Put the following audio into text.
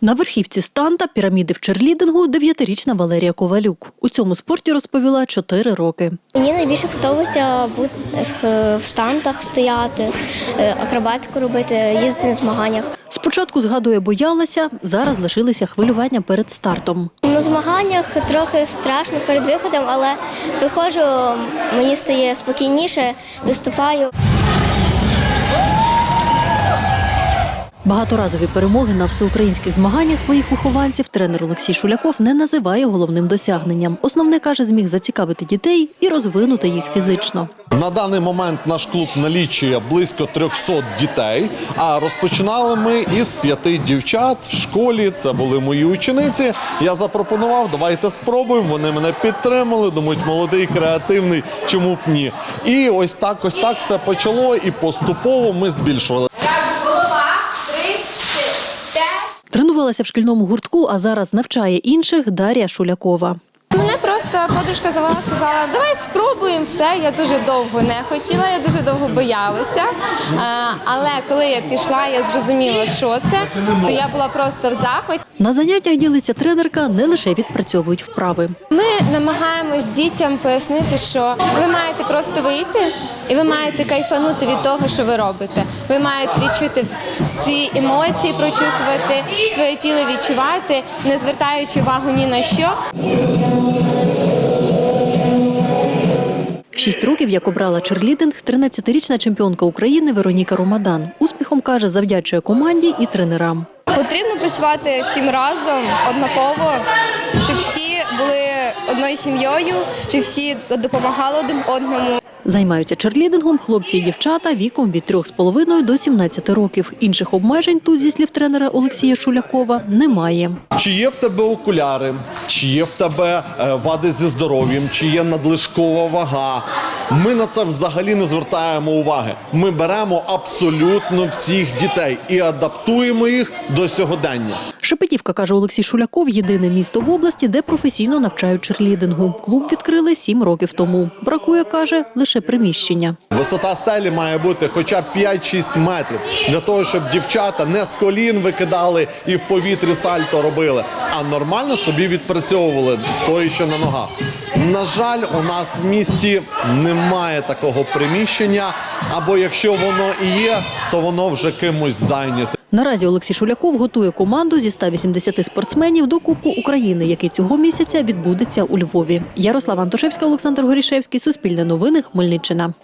На верхівці станта піраміди в черлідингу дев'ятирічна Валерія Ковалюк. У цьому спорті розповіла чотири роки. Мені найбільше подобається бути в стантах стояти, е, акробатику робити, їздити на змаганнях. Спочатку згадує, боялася, зараз лишилися хвилювання перед стартом. На змаганнях трохи страшно перед виходом, але виходжу, мені стає спокійніше, виступаю. Багаторазові перемоги на всеукраїнських змаганнях своїх вихованців тренер Олексій Шуляков не називає головним досягненням. Основне каже, зміг зацікавити дітей і розвинути їх фізично. На даний момент наш клуб налічує близько 300 дітей. А розпочинали ми із п'яти дівчат в школі. Це були мої учениці. Я запропонував, давайте спробуємо. Вони мене підтримали. Думають, молодий, креативний, чому б ні. І ось так, ось так все почало. І поступово ми збільшували. Тренувалася в шкільному гуртку, а зараз навчає інших Дар'я Шулякова. Мене просто подружка завела, сказала, давай спробуємо все. Я дуже довго не хотіла, я дуже довго боялася. Е, Але коли я пішла, я зрозуміла, що це, то я була просто в захваті. На заняттях ділиться тренерка, не лише відпрацьовують вправи. Ми намагаємось дітям пояснити, що ви маєте просто вийти і ви маєте кайфанути від того, що ви робите. Ви маєте відчути всі емоції, прочувствувати своє тіло, відчувати, не звертаючи увагу ні на що. Шість років, як обрала черлідинг, 13-річна чемпіонка України Вероніка Ромадан. Успіхом каже, завдячує команді і тренерам. Потрібно працювати всім разом однаково, щоб всі були одною сім'єю, щоб всі допомагали один одному. Займаються черлідингом хлопці і дівчата віком від 3,5 до 17 років. Інших обмежень тут, зі слів тренера Олексія Шулякова, немає. Чи є в тебе окуляри, чи є в тебе е, вади зі здоров'ям, чи є надлишкова вага. Ми на це взагалі не звертаємо уваги. Ми беремо абсолютно всіх дітей і адаптуємо їх до сьогодення. Шепетівка, каже Олексій Шуляков, єдине місто в області, де професійно навчають черлідингу. Клуб відкрили сім років тому. Бракує, каже, лише приміщення. Висота стелі має бути хоча б 5-6 метрів для того, щоб дівчата не з колін викидали і в повітрі сальто робили, а нормально собі відпрацьовували, стоячи на ногах. На жаль, у нас в місті немає такого приміщення, або якщо воно і є, то воно вже кимось зайняте. Наразі Олексій Шуляков готує команду зі 180 спортсменів до Кубку України, який цього місяця відбудеться у Львові. Ярослава Антошевська, Олександр Горішевський, Суспільне новини, Хмельниччина.